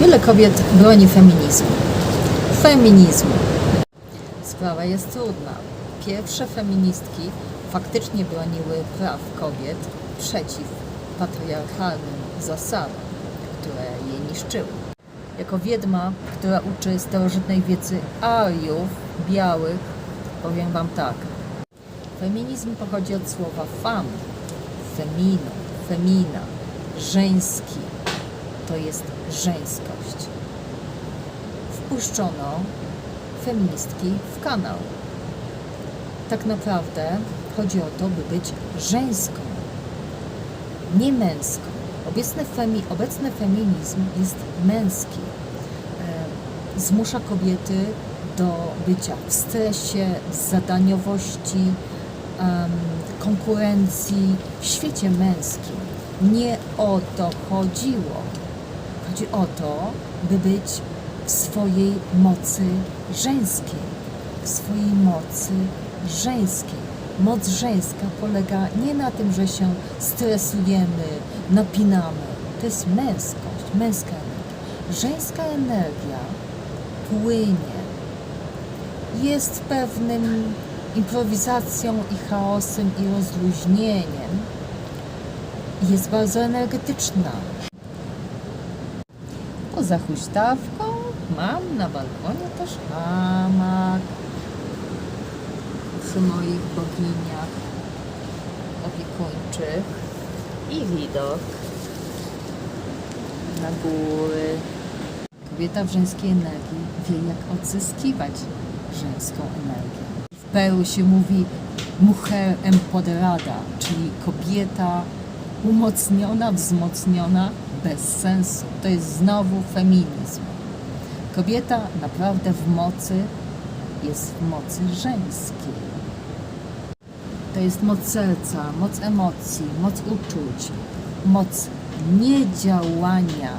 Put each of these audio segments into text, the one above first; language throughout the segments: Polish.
Wiele kobiet broni feminizmu. Feminizmu. Sprawa jest trudna. Pierwsze feministki faktycznie broniły praw kobiet przeciw patriarchalnym zasadom, które je niszczyły. Jako wiedma, która uczy starożytnej wiedzy Ariów, białych, powiem Wam tak. Feminizm pochodzi od słowa fam, femino, femina, żeński. To jest żeńskość. Wpuszczono feministki w kanał. Tak naprawdę chodzi o to, by być żeńską, nie męską. Obecny, femi, obecny feminizm jest męski. E, Zmusza kobiety do bycia w stresie, zadaniowości, em, konkurencji w świecie męskim. Nie o to chodziło. Chodzi o to, by być w swojej mocy żeńskiej. W swojej mocy żeńskiej. Moc żeńska polega nie na tym, że się stresujemy, napinamy. To jest męskość, męska energia. Żeńska energia płynie. Jest pewnym improwizacją i chaosem i rozluźnieniem. Jest bardzo energetyczna. Poza huśtawką mam na balkonie też hamak przy moich boginiach opiekuńczych i widok na góry. Kobieta w żeńskiej energii wie, jak odzyskiwać żeńską energię. W Peru się mówi mujer empoderada, czyli kobieta umocniona, wzmocniona, bez sensu. To jest znowu feminizm. Kobieta naprawdę w mocy jest w mocy żeńskiej. To jest moc serca, moc emocji, moc uczuć, moc niedziałania,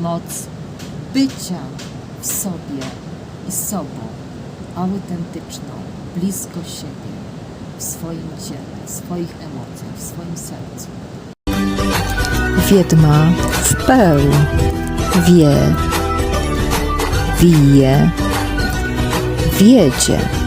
moc bycia w sobie i sobą, autentyczną, blisko siebie, w swoim ciele, w swoich emocjach, w swoim sercu. Wiedma w peł wie, wije, wiedzie.